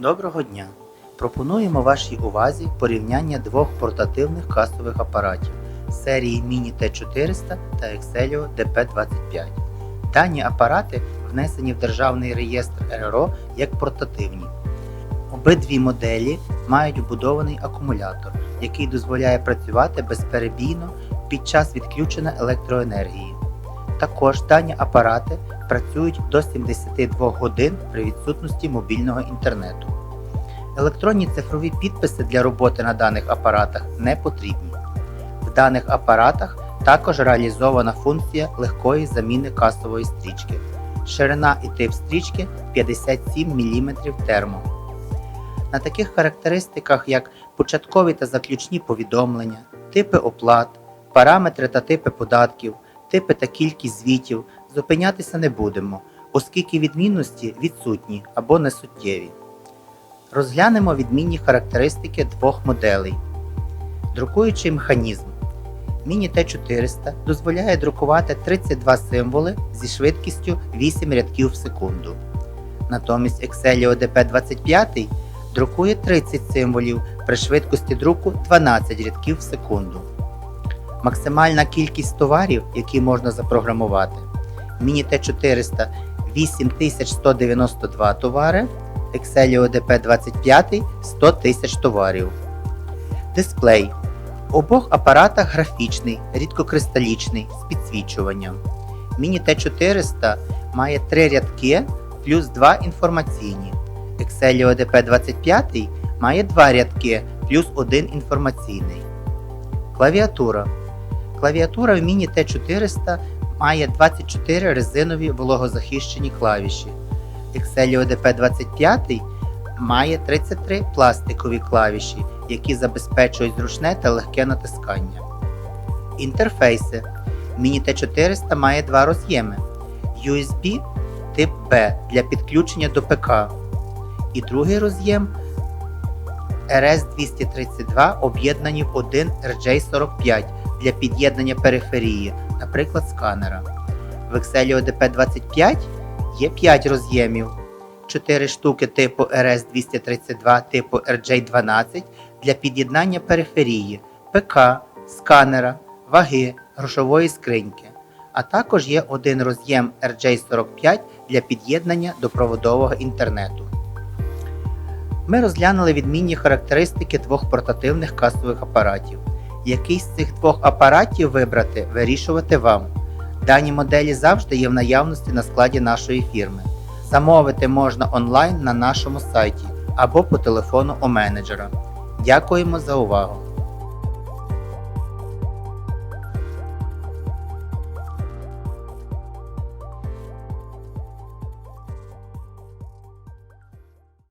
Доброго дня! Пропонуємо вашій увазі порівняння двох портативних касових апаратів серії Mini T400 та Excelio DP25. Дані апарати внесені в Державний реєстр РРО як портативні. Обидві моделі мають вбудований акумулятор, який дозволяє працювати безперебійно під час відключення електроенергії. Також дані апарати працюють до 72 годин при відсутності мобільного інтернету. Електронні цифрові підписи для роботи на даних апаратах не потрібні. В даних апаратах також реалізована функція легкої заміни касової стрічки. Ширина і тип стрічки 57 мм термо. На таких характеристиках, як початкові та заключні повідомлення, типи оплат, параметри та типи податків, типи та кількість звітів, зупинятися не будемо, оскільки відмінності відсутні або несуттєві. Розглянемо відмінні характеристики двох моделей. Друкуючий механізм. Міні Т400 дозволяє друкувати 32 символи зі швидкістю 8 рядків в секунду. Натомість Excelio DP25 друкує 30 символів при швидкості друку 12 рядків в секунду. Максимальна кількість товарів, які можна запрограмувати. Міні Т400 8192 товари, Excelio DP25 100 тисяч товарів. Дисплей. В обох апаратах графічний, рідкокристалічний з підсвічуванням. Міні Т400 має 3 рядки плюс 2 інформаційні. Excelio DP25 має 2 рядки плюс 1 інформаційний. Клавіатура. Клавіатура в Міні Т400 має 24 резинові вологозахищені клавіші. Excelio DP25 має 33 пластикові клавіші, які забезпечують зручне та легке натискання. Інтерфейси. Міні Т400 має два роз'єми: USB тип B для підключення до ПК. І другий роз'єм RS232 об'єднані в один RJ45 для під'єднання периферії, наприклад, сканера. В Excelio DP25 є 5 роз'ємів. 4 штуки типу RS232 типу RJ12 для під'єднання периферії, ПК, сканера, ваги, грошової скриньки. А також є один роз'єм RJ45 для під'єднання до проводового інтернету. Ми розглянули відмінні характеристики двох портативних касових апаратів. Який з цих двох апаратів вибрати, вирішувати вам. Дані моделі завжди є в наявності на складі нашої фірми. Замовити можна онлайн на нашому сайті або по телефону у менеджера. Дякуємо за увагу!